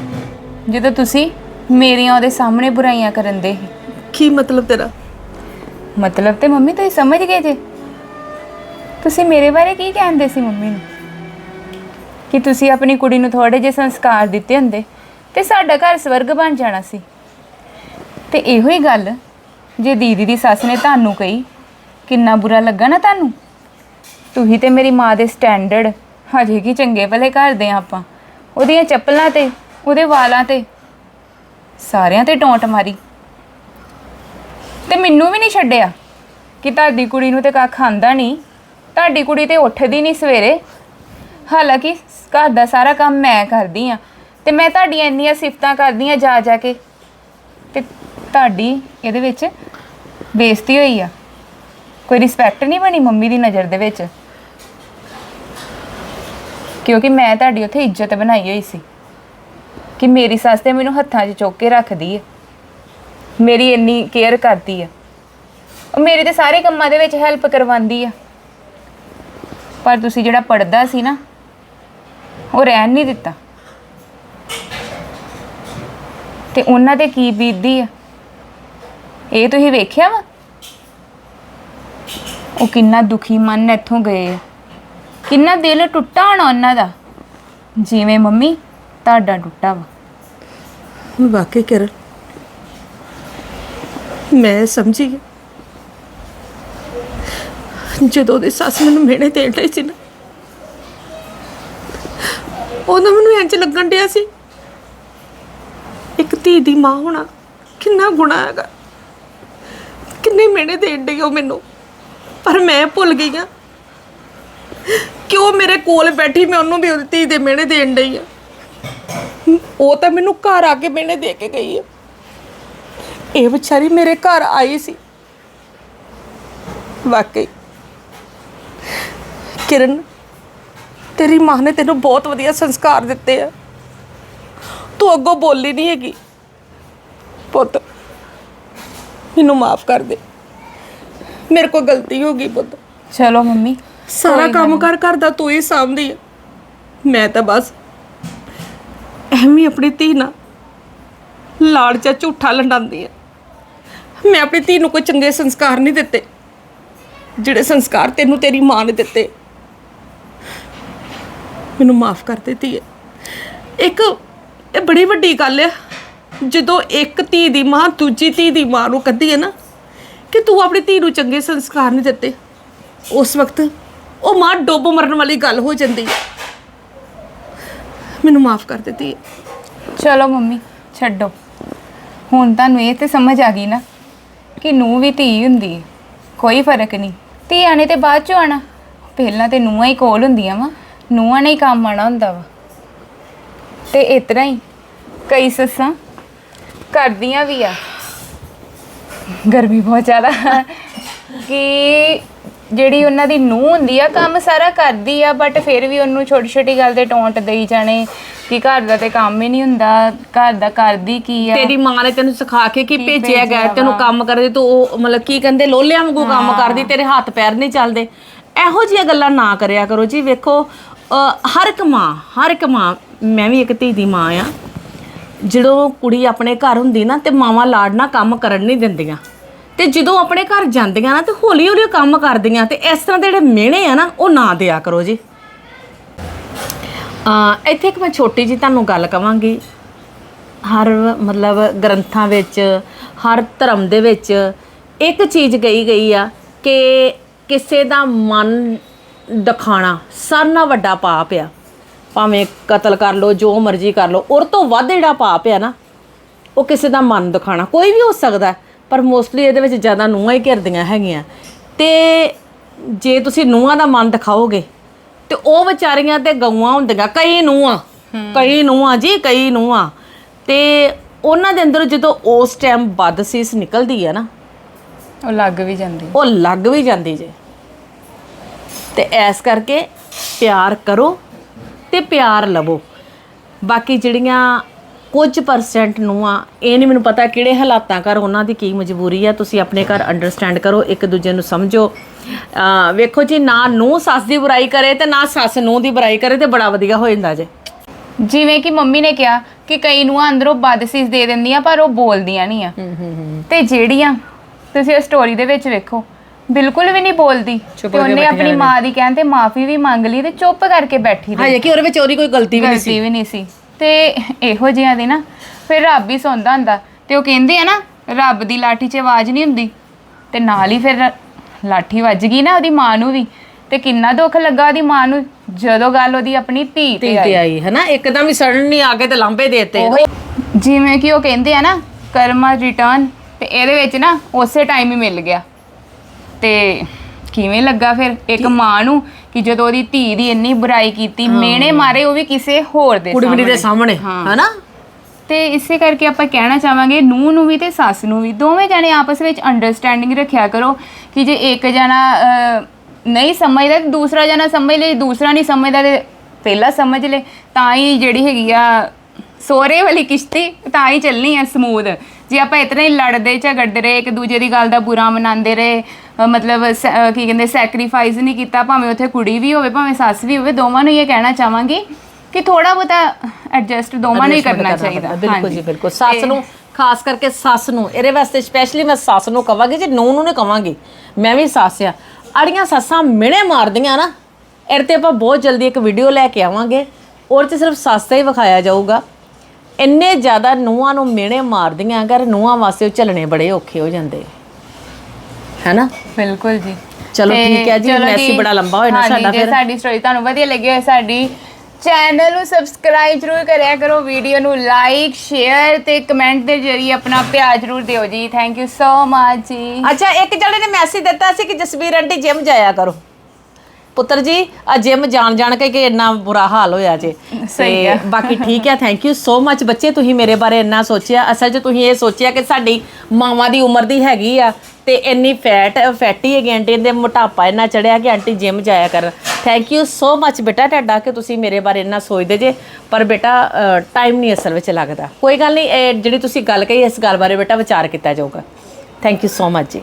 ਜਦੋਂ ਤੁਸੀਂ ਮੇਰੀਆਂ ਉਹਦੇ ਸਾਹਮਣੇ ਬੁਰਾਈਆਂ ਕਰਨ ਦੇ ਸੀ। ਕੀ ਮਤਲਬ ਤੇਰਾ? ਮਤਲਬ ਤੇ ਮੰਮੀ ਤੁਸੀਂ ਸਮਝ ਗਏ ਜੇ। ਤੁਸੀਂ ਮੇਰੇ ਬਾਰੇ ਕੀ ਕਹਿੰਦੇ ਸੀ ਮੰਮੀ ਨੂੰ? ਕਿ ਤੁਸੀਂ ਆਪਣੀ ਕੁੜੀ ਨੂੰ ਥੋੜੇ ਜਿਹੇ ਸੰਸਕਾਰ ਦਿੱਤੇ ਹੁੰਦੇ ਤੇ ਸਾਡਾ ਘਰ ਸਵਰਗ ਬਣ ਜਾਣਾ ਸੀ। ਤੇ ਇਹੋ ਹੀ ਗੱਲ ਜੇ ਦੀਦੀ ਦੀ ਸੱਸ ਨੇ ਤੁਹਾਨੂੰ ਕਹੀ ਕਿੰਨਾ ਬੁਰਾ ਲੱਗਾ ਨਾ ਤੁਹਾਨੂੰ? ਤੁਸੀਂ ਤੇ ਮੇਰੀ ਮਾਂ ਦੇ ਸਟੈਂਡਰਡ ਹਜੇ ਕੀ ਚੰਗੇ ਭਲੇ ਕਰਦੇ ਆ ਆਪਾਂ। ਉਹਦੀਆਂ ਚੱਪਲਾਂ ਤੇ, ਉਹਦੇ ਵਾਲਾਂ ਤੇ, ਸਾਰਿਆਂ ਤੇ ਟੌਂਟ ਮਾਰੀ। ਤੇ ਮੈਨੂੰ ਵੀ ਨਹੀਂ ਛੱਡਿਆ ਕਿ ਤੁਹਾਡੀ ਕੁੜੀ ਨੂੰ ਤੇ ਕੱਖ ਆਂਦਾ ਨਹੀਂ, ਤੁਹਾਡੀ ਕੁੜੀ ਤੇ ਉੱਠਦੀ ਨਹੀਂ ਸਵੇਰੇ। ਹਾਲਾਂਕਿ ਘਰ ਦਾ ਸਾਰਾ ਕੰਮ ਮੈਂ ਕਰਦੀ ਆ ਤੇ ਮੈਂ ਤੁਹਾਡੀਆਂ ਇੰਨੀਆਂ ਸਿਫਤਾਂ ਕਰਦੀ ਆ ਜਾ ਜਾ ਕੇ। ਤੇ ਤੁਹਾਡੀ ਇਹਦੇ ਵਿੱਚ ਬੇਇੱਜ਼ਤੀ ਹੋਈ ਆ। ਕੋਈ ਰਿਸਪੈਕਟ ਨਹੀਂ ਬਣੀ ਮੰਮੀ ਦੀ ਨਜ਼ਰ ਦੇ ਵਿੱਚ। ਕਿਉਂਕਿ ਮੈਂ ਤੁਹਾਡੀ ਉੱਥੇ ਇੱਜ਼ਤ ਬਣਾਈ ਹੋਈ ਸੀ ਕਿ ਮੇਰੀ ਸੱਸ ਤੇ ਮੈਨੂੰ ਹੱਥਾਂ 'ਚ ਚੁੱਕ ਕੇ ਰੱਖਦੀ ਹੈ। ਮੇਰੀ ਇੰਨੀ ਕੇਅਰ ਕਰਦੀ ਹੈ। ਉਹ ਮੇਰੇ ਤੇ ਸਾਰੇ ਕੰਮਾਂ ਦੇ ਵਿੱਚ ਹੈਲਪ ਕਰਵਾਉਂਦੀ ਆ ਪਰ ਤੁਸੀਂ ਜਿਹੜਾ ਪੜਦਾ ਸੀ ਨਾ, ਉਹ ਰਹਿਣ ਨਹੀਂ ਦਿੱਤਾ। ਤੇ ਉਹਨਾਂ ਤੇ ਕੀ ਬੀਤਦੀ ਆ ਇਹ ਤੁਸੀਂ ਵੇਖਿਆ ਵਾ? ਉਹ ਕਿੰਨਾ ਦੁਖੀ ਮਨ ਇੱਥੋਂ ਗਏ ਆ। ਕਿੰਨਾ ਦਿਲ ਟੁੱਟਾ ਹੋਣਾ ਉਹਨਾਂ ਦਾ? ਜਿਵੇਂ ਮੰਮੀ, ਤੁਹਾਡਾ ਟੁੱਟਾ ਵਾ। ਵਾਕਈ ਕਿਰਨ, ਮੈਂ ਸਮਝੀ ਜਦੋਂ ਦੀ ਸੱਸ ਮੈਨੂੰ ਮਿਹਣੇ ਦੇਣ ਲਈ ਸੀ ਨਾ, ਉਦੋਂ ਮੈਨੂੰ ਇੰਜ ਲੱਗਣ ਡਿਆ ਸੀ, ਇੱਕ ਧੀ ਦੀ ਮਾਂ ਹੋਣਾ ਕਿੰਨਾ ਗੁਣਾ ਹੈਗਾ। ਕਿੰਨੇ ਮਿਹਣੇ ਦੇਣ ਡਈ ਉਹ ਮੈਨੂੰ, ਪਰ ਮੈਂ ਭੁੱਲ ਗਈ ਆ। ਕਿ ਉਹ ਮੇਰੇ ਕੋਲ ਬੈਠੀ ਮੈਂ ਉਹਨੂੰ ਵੀ ਉਹਦੀ ਧੀ ਦੇ ਮਿਹਣੇ ਦੇਣ ਡਈ ਆ। ਉਹ ਤਾਂ ਮੈਨੂੰ ਘਰ ਆ ਕੇ ਮੈਨੇ ਦੇ ਕੇ ਗਈ ਆ। ਇਹ ਵਿਚਾਰੀ ਮੇਰੇ ਘਰ ਆਈ ਸੀ। ਵਾਕਈ। ਕਿਰਨ, ਤੇਰੀ ਮਾਂ ਨੇ ਤੈਨੂੰ ਬਹੁਤ ਵਧੀਆ ਸੰਸਕਾਰ ਦਿੱਤੇ ਆ। ਤੂੰ ਅੱਗੋਂ ਬੋਲੀ ਨਹੀਂ ਹੈਗੀ। ਪੁੱਤ, ਮੈਨੂੰ ਮਾਫ ਕਰ ਦੇ। ਮੇਰੇ ਕੋਲ ਗਲਤੀ ਹੋ ਗਈ ਪੁੱਤ। ਚਲੋ ਮੰਮੀ। ਸਾਰਾ ਕੰਮ ਕਰ ਕਰਦਾ ਤੂੰ ਹੀ ਸਾਂਭਦੀ ਆ। ਮੈਂ ਤਾਂ ਬਸ ਐਵੇਂ ਆਪਣੀ ਧੀ ਨਾਲ ਲਾੜ ਚ ਝੂਠਾ ਲੰਡਾਉਂਦੀ ਆ। ਮੈਂ ਆਪਣੀ ਧੀ ਨੂੰ ਕੋਈ ਚੰਗੇ ਸੰਸਕਾਰ ਨਹੀਂ ਦਿੱਤੇ। ਜਿਹੜੇ ਸੰਸਕਾਰ ਤੈਨੂੰ ਤੇਰੀ ਮਾਂ ਨੇ ਦਿੱਤੇ। ਮੈਨੂੰ ਮਾਫ ਕਰ ਦੇ ਧੀਏ ਇੱਕ ਇਹ ਬੜੀ ਵੱਡੀ ਗੱਲ ਆ। ਜਦੋਂ ਇੱਕ ਧੀ ਦੀ ਮਾਂ ਦੂਜੀ ਧੀ ਦੀ ਮਾਂ ਨੂੰ ਕਹਦੀ ਹੈ ਨਾ ਕਿ ਤੂੰ ਆਪਣੀ ਧੀ ਨੂੰ ਚੰਗੇ ਸੰਸਕਾਰ ਨਹੀਂ ਦਿੱਤੇ ਉਸ ਵਕਤ ਉਹ ਮਾਂ ਡੁੱਬ ਮਰਨ ਵਾਲੀ ਗੱਲ ਹੋ ਜਾਂਦੀ। ਮੈਨੂੰ ਮਾਫ ਕਰ ਦਿੱਤੀ। ਚਲੋ ਮੰਮੀ, ਛੱਡੋ। ਹੁਣ ਤੁਹਾਨੂੰ ਇਹ ਤੇ ਸਮਝ ਆ ਗਈ ਨਾ ਕਿ ਨੂੰ ਵੀ ਧੀ ਹੁੰਦੀ ਹੈ। ਕੋਈ ਫ਼ਰਕ ਨਹੀਂ। ਧੀਆਂ ਨੇ ਤੇ ਬਾਅਦ ਚ ਆਣਾ ਪਹਿਲਾਂ ਤੇ ਨੂੰਹਾਂ ਹੀ ਕੋਲ ਹੁੰਦੀਆਂ ਵਾ। ਨੂੰਹਾਂ ਨੇ ਹੀ ਕੰਮ ਆਣਾ ਹੁੰਦਾ ਵਾ। ਤੇ ਇਤਨਾ ਹੀ। ਕਈ ਸੱਸਾਂ ਕਰਦੀਆਂ ਵੀ ਆ। ਗਰਮੀ ਬਹੁਤ ਜ਼ਿਆਦਾ। ਕਿ ਜਿਹੜੀ ਉਹਨਾਂ ਦੀ ਨੂੰਹ ਹੁੰਦੀ ਆ ਕੰਮ ਸਾਰਾ ਕਰਦੀ ਆ ਬਟ ਫਿਰ ਵੀ ਉਹਨੂੰ ਛੋਟੀ ਛੋਟੀ ਗੱਲ ਤੇ ਟੌਂਟ ਦੇਈ ਜਾਣੇ ਕਿ ਘਰ ਦਾ ਤੇ ਕੰਮ ਹੀ ਨਹੀਂ ਹੁੰਦਾ ਘਰ ਦਾ ਕਰਦੀ ਕੀ ਆ? ਤੇਰੀ ਮਾਂ ਨੇ ਤੈਨੂੰ ਸਿਖਾ ਕੇ ਕੀ ਭੇਜਿਆ ਗਿਆ ਤੈਨੂੰ। ਕੰਮ ਕਰਦੇ ਤੂੰ ਉਹ ਮਤਲਬ ਕੀ ਕਹਿੰਦੇ ਲੋਲਿਆਂ ਵਾਂਗੂ ਕੰਮ ਕਰਦੀ ਤੇਰੇ ਹੱਥ ਪੈਰ ਨਹੀਂ ਚੱਲਦੇ। ਇਹੋ ਜਿਹੀਆਂ ਗੱਲਾਂ ਨਾ ਕਰਿਆ ਕਰੋ ਜੀ ਵੇਖੋ ਅਹ ਹਰ ਇੱਕ ਮਾਂ ਹਰ ਇੱਕ ਮਾਂ ਮੈਂ ਵੀ ਇੱਕ ਧੀ ਦੀ ਮਾਂ ਆ ਜਦੋਂ ਕੁੜੀ ਆਪਣੇ ਘਰ ਹੁੰਦੀ ਨਾ ਤੇ ਮਾਵਾਂ ਲਾੜ ਨਾਲ ਕੰਮ ਕਰਨ ਨਹੀਂ ਦਿੰਦੀਆਂ। ਤੇ ਜਦੋਂ ਆਪਣੇ ਘਰ ਜਾਂਦੀਆਂ ਨਾ ਤੇ ਹੌਲੀ ਹੌਲੀ ਉਹ ਕੰਮ ਕਰਦੀਆਂ ਤੇ ਇਸ ਤਰ੍ਹਾਂ ਦੇ ਜਿਹੜੇ ਮਿਹਣੇ ਆ ਨਾ, ਉਹ ਨਾ ਦਿਆ ਕਰੋ ਜੀ। ਆ ਇੱਥੇ ਇੱਕ ਮੈਂ ਛੋਟੀ ਜੀ ਤੁਹਾਨੂੰ ਗੱਲ ਕਵਾਂਗੀ। ਹਰ ਮਤਲਬ ਗ੍ਰੰਥਾਂ ਵਿੱਚ, ਹਰ ਧਰਮ ਦੇ ਵਿੱਚ ਇੱਕ ਚੀਜ਼ ਗਈ ਗਈ ਆ ਕਿ ਕਿਸੇ ਦਾ ਮਨ ਦਿਖਾਣਾ ਸਾਰਿਆਂ ਨਾਲੋਂ ਵੱਡਾ ਪਾਪ ਆ। ਭਾਵੇਂ ਕਤਲ ਕਰ ਲੋ ਜੋ ਮਰਜ਼ੀ ਕਰ ਲੋ ਔਰ ਤੋਂ ਵੱਧ ਜਿਹੜਾ ਪਾਪ ਆ ਨਾ, ਉਹ ਕਿਸੇ ਦਾ ਮਨ ਦਿਖਾਣਾ। ਕੋਈ ਵੀ ਹੋ ਸਕਦਾ। ਪਰ ਮੋਸਟਲੀ ਇਹਦੇ ਵਿੱਚ ਜ਼ਿਆਦਾ ਨੂੰਹਾਂ ਹੀ ਘਿਰਦੀਆਂ ਹੈਗੀਆਂ। ਤੇ ਜੇ ਤੁਸੀਂ ਨੂੰਹਾਂ ਦਾ ਮਨ ਦਿਖਾਓਗੇ ਤੇ ਉਹ ਵਿਚਾਰੀਆਂ ਤੇ ਗਊਆਂ ਹੁੰਦੀਆਂ ਕਈ ਨੂੰਹਾਂ ਕਈ ਨੂੰਹਾਂ ਜੀ ਕਈ ਨੂੰਹਾਂ। ਤੇ ਉਹਨਾਂ ਦੇ ਅੰਦਰ ਜਦੋਂ ਉਸ ਟਾਈਮ ਬਦਸੀਸ ਨਿਕਲਦੀ ਹੈ ਨਾ ਉਹ ਲੱਗ ਵੀ ਜਾਂਦੀ। ਉਹ ਲੱਗ ਵੀ ਜਾਂਦੀ ਜੇ। ਤੇ ਐਸ ਕਰਕੇ ਪਿਆਰ ਕਰੋ ਤੇ ਪਿਆਰ ਲਵੋ। ਬਾਕੀ ਜਿਹੜੀਆਂ ਕੁਝ ਪਰਸੈਂਟ ਨੂੰ ਆ ਇਹ ਨਹੀਂ ਮੈਨੂੰ ਪਤਾ ਕਿਹੜੇ ਹਾਲਾਤਾਂ ਕਰ ਉਹਨਾਂ ਦੀ ਕੀ ਮਜਬੂਰੀ ਆ ਤੁਸੀਂ ਆਪਣੇ ਘਰ ਅੰਡਰਸਟੈਂਡ ਕਰੋ ਇੱਕ ਦੂਜੇ ਨੂੰ ਸਮਝੋ। ਵੇਖੋ ਜੀ ਨਾ ਨੂੰ ਸੱਸ ਦੀ ਬੁਰਾਈ ਕਰੇ ਤੇ ਨਾ ਸੱਸ ਨੂੰ ਦੀ ਬੁਰਾਈ ਕਰੇ ਤੇ ਬੜਾ ਵਧੀਆ ਹੋ ਜਾਂਦਾ ਜੇ। ਜਿਵੇਂ ਕਿ ਮੰਮੀ ਨੇ ਕਿਹਾ ਕਿ ਕਈ ਨੂੰ ਅੰਦਰੋਂ ਬਦਸੀਸ ਦੇ ਦਿੰਦੀਆਂ ਪਰ ਉਹ ਬੋਲਦੀਆਂ ਨਹੀਂ ਆ। ਤੇ ਜਿਹੜੀਆਂ ਤੁਸੀਂ ਇਹ ਸਟੋਰੀ ਦੇ ਵਿੱਚ ਵੇਖੋ ਬਿਲਕੁਲ ਵੀ ਨਹੀਂ ਬੋਲਦੀ ਤੇ ਉਹਨੇ ਆਪਣੀ ਮਾਂ ਦੀ ਕਹਿਣ ਤੇ ਮਾਫੀ ਵੀ ਮੰਗ ਲਈ ਤੇ ਚੁੱਪ ਕਰਕੇ ਬੈਠੀ ਰਹੀ। ਹਜੇ ਕਿ ਉਹਦੇ ਵਿੱਚ ਉਹਦੀ ਕੋਈ ਗਲਤੀ ਵੀ ਨਹੀਂ ਸੀ। ਗਲਤੀ ਵੀ ਨਹੀਂ ਸੀ। ਤੇ ਇਹੋ ਜਿਹਿਆਂ ਦੀ ਨਾ ਫਿਰ ਰੱਬ ਹੀ ਸੁਣਦਾ ਹੁੰਦਾ। ਤੇ ਉਹ ਕਹਿੰਦੇ ਆ ਨਾ ਰੱਬ ਦੀ ਲਾਠੀ 'ਚ ਆਵਾਜ਼ ਨਹੀਂ ਹੁੰਦੀ। ਤੇ ਨਾਲ ਹੀ ਫਿਰ ਲਾਠੀ ਵੱਜ ਗਈ ਨਾ ਉਹਦੀ ਮਾਂ ਨੂੰ ਵੀ। ਤੇ ਕਿੰਨਾ ਦੁੱਖ ਲੱਗਾ ਉਹਦੀ ਮਾਂ ਨੂੰ ਜਦੋਂ ਗੱਲ ਉਹਦੀ ਆਪਣੀ ਧੀ ਧੀ ਤੇ ਆਈ। ਆਈ ਹੈ ਨਾ ਇੱਕਦਮ ਹੀ ਸੜਨ ਨਹੀਂ ਆ ਕੇ ਤੇ ਲਾਂਬੇ ਦੇਤੇ। ਜਿਵੇਂ ਕਿ ਉਹ ਕਹਿੰਦੇ ਆ ਨਾ ਕਰਮਾ ਰਿਟਰਨ ਤੇ ਇਹਦੇ ਵਿੱਚ ਨਾ ਉਸੇ ਟਾਈਮ ਹੀ ਮਿਲ ਗਿਆ। ਤੇ ਕਿਵੇਂ ਲੱਗਾ ਫਿਰ? ਇੱਕ ਮਾਂ ਨੂੰ ਕਿ ਜਦੋਂ ਉਹਦੀ ਧੀ ਦੀ ਇੰਨੀ ਬੁਰਾਈ ਕੀਤੀ ਮੇਨੇ ਮਾਰੇ ਉਹ ਵੀ ਕਿਸੇ ਹੋਰ ਦੇ ਕੁੜੀ ਕੁੜੀ ਦੇ ਸਾਹਮਣੇ। ਹਨਾ? ਤੇ ਇਸੇ ਕਰਕੇ ਆਪਾਂ ਕਹਿਣਾ ਚਾਹਾਂਗੇ ਨੂੰਹ ਨੂੰ ਵੀ ਤੇ ਸੱਸ ਨੂੰ ਵੀ। ਦੋਵੇਂ ਜਣੇ ਆਪਸ ਵਿੱਚ ਅੰਡਰਸਟੈਂਡਿੰਗ ਰੱਖਿਆ ਕਰੋ ਕਿ ਜੇ ਇੱਕ ਜਣਾ ਨਹੀਂ ਸਮਝਦਾ ਤੇ ਦੂਸਰਾ ਜਣਾ ਸਮਝ ਲੇ ਦੂਸਰਾ ਨਹੀਂ ਸਮਝਦਾ ਤੇ ਪਹਿਲਾ ਸਮਝ ਲੇ। ਤਾਂ ਹੀ ਜਿਹੜੀ ਹੈਗੀ ਆ ਸੋਰੇ ਵਾਲੀ ਕਿਸ਼ਤੀ ਤਾਂ ਹੀ ਚੱਲਣੀ ਆ ਸਮੂਥ ਜੇ ਆਪਾਂ ਇਤਨਾ ਹੀ ਲੜਦੇ ਝਗੜਦੇ ਰਹੇ ਇੱਕ ਦੂਜੇ ਦੀ ਗੱਲ ਦਾ ਬੁਰਾ ਮਨਾਉਂਦੇ ਰਹੇ ਮਤਲਬ ਸ- ਕੀ ਕਹਿੰਦੇ ਸੈਕਰੀਫਾਈਸ ਨਹੀਂ ਕੀਤਾ ਭਾਵੇਂ ਉੱਥੇ ਕੁੜੀ ਵੀ ਹੋਵੇ ਭਾਵੇਂ ਸੱਸ ਵੀ ਹੋਵੇ ਦੋਵਾਂ ਨੂੰ ਇਹ ਕਹਿਣਾ ਚਾਹਾਂਗੀ ਕਿ ਥੋੜਾ ਬਹੁਤਾ ਐਡਜਸਟ ਦੋਵਾਂ ਨੂੰ ਹੀ Adjustment ਕਰਨਾ ਪੈਂਦਾ। ਚਾਹੀਦਾ। ਬਿਲਕੁਲ ਹਾਂਜੀ। ਜੀ ਬਿਲਕੁਲ। ਸੱਸ ਤੇ- ਨੂੰ ਖਾਸ ਕਰਕੇ ਸੱਸ ਨੂੰ ਇਹਦੇ ਵਾਸਤੇ ਸਪੈਸ਼ਲੀ ਮੈਂ ਸੱਸ ਨੂੰ ਕਵਾਂਗੀ ਜੇ ਨੂੰਹ ਨੂੰ ਨਹੀਂ ਕਵਾਂਗੀ ਮੈਂ ਵੀ ਸੱਸ ਆ। ਅੜੀਆਂ ਸੱਸਾਂ ਮਿਹਣੇ ਮਾਰਦੀਆਂ ਨਾ ਇਹਦੇ ਤੇ ਆਪਾਂ ਬਹੁਤ ਜਲਦੀ ਇੱਕ ਵੀਡੀਓ ਲੈ ਕੇ ਆਵਾਂਗੇ ਔਰ ਚ ਸਿਰਫ ਸੱਸ ਦਾ ਹੀ ਵਿਖਾਇਆ ਜਾਊਗਾ। ਇੰਨੇ ਜ਼ਿਆਦਾ ਨੂੰਹਾਂ ਨੂੰ ਮਿਹਣੇ ਮਾਰਦੀਆਂ ਅਗਰ ਨੂੰਹਾਂ ਵਾਸਤੇ ਉਹ ਝੱਲਣੇ ਬੜੇ ਔਖੇ ਹੋ ਜਾਂਦੇ। ਹੈਨਾ ਬਿਲਕੁਲ ਜੀ। ਚਲੋ ਤੇ ਠੀਕ ਹੈ ਜੀ, ਚਲੋ ਮੈਸੇਜ ਬੜਾ ਲੰਬਾ ਹੋਇਆ ਨਾ ਹਾਂਜੀ, ਸਾਡਾ ਜੇ ਫਿਰ। ਸਾਡੀ ਸਟੋਰੀ ਤੁਹਾਨੂੰ ਵਧੀਆ ਲੱਗੀ ਹੋਏ ਸਾਡੀ ਚੈਨਲ ਨੂੰ ਸਬਸਕ੍ਰਾਈਬ ਜ਼ਰੂਰ ਕਰਿਆ ਕਰੋ ਵੀਡੀਓ ਨੂੰ ਲਾਈਕ ਸ਼ੇਅਰ ਤੇ ਕਮੈਂਟ ਦੇ ਜਰੀਏ ਆਪਣਾ ਪਿਆਰ ਜ਼ਰੂਰ ਦਿਓ ਜੀ। ਥੈਂਕ ਯੂ ਸੋ ਮਚ ਜੀ। ਅੱਛਾ ਇੱਕ ਜਣੇ ਨੇ ਮੈਸੇਜ ਦਿੱਤਾ ਸੀ ਕਿ ਜਸਵੀਰ ਆਂਟੀ ਜਿਮ ਜਾਇਆ ਕਰੋ। ਪੁੱਤਰ ਜੀ ਆ ਜਿਮ ਜਾਣ ਜਾਣ ਕੇ ਕਿ ਇੰਨਾ ਬੁਰਾ ਹਾਲ ਹੋਇਆ ਜੇ। ਸਹੀ ਆ। ਬਾਕੀ ਠੀਕ ਹੈ ਥੈਂਕ ਯੂ ਸੋ ਮਚ ਬੱਚੇ ਤੁਸੀਂ ਮੇਰੇ ਬਾਰੇ ਇੰਨਾ ਸੋਚਿਆ। ਅਸਲ 'ਚ ਤੁਸੀਂ ਇਹ ਸੋਚਿਆ ਕਿ ਸਾਡੀ ਮਾਵਾਂ ਦੀ ਉਮਰ ਦੀ ਹੈਗੀ ਆ ਤੇ ਇੰਨੀ ਫੈਟ ਫੈਟੀ ਹੈਗੀ ਆਂਟੀ ਦੇ ਮੋਟਾਪਾ ਇੰਨਾ ਚੜਿਆ ਕਿ ਆਂਟੀ ਜਿਮ ਜਾਇਆ ਕਰ। ਥੈਂਕ ਯੂ ਸੋ ਮਚ ਬੇਟਾ ਤੁਹਾਡਾ ਕਿ ਤੁਸੀਂ ਮੇਰੇ ਬਾਰੇ ਇੰਨਾ ਸੋਚਦੇ ਜੇ ਪਰ ਬੇਟਾ ਟਾਈਮ ਨਹੀਂ ਅਸਲ ਵਿੱਚ ਲੱਗਦਾ। ਕੋਈ ਗੱਲ ਨਹੀਂ ਜਿਹੜੀ ਤੁਸੀਂ ਗੱਲ ਕਹੀ ਇਸ ਗੱਲ ਬਾਰੇ ਬੇਟਾ ਵਿਚਾਰ ਕੀਤਾ ਜਾਊਗਾ। ਥੈਂਕ ਯੂ ਸੋ ਮਚ ਜੀ।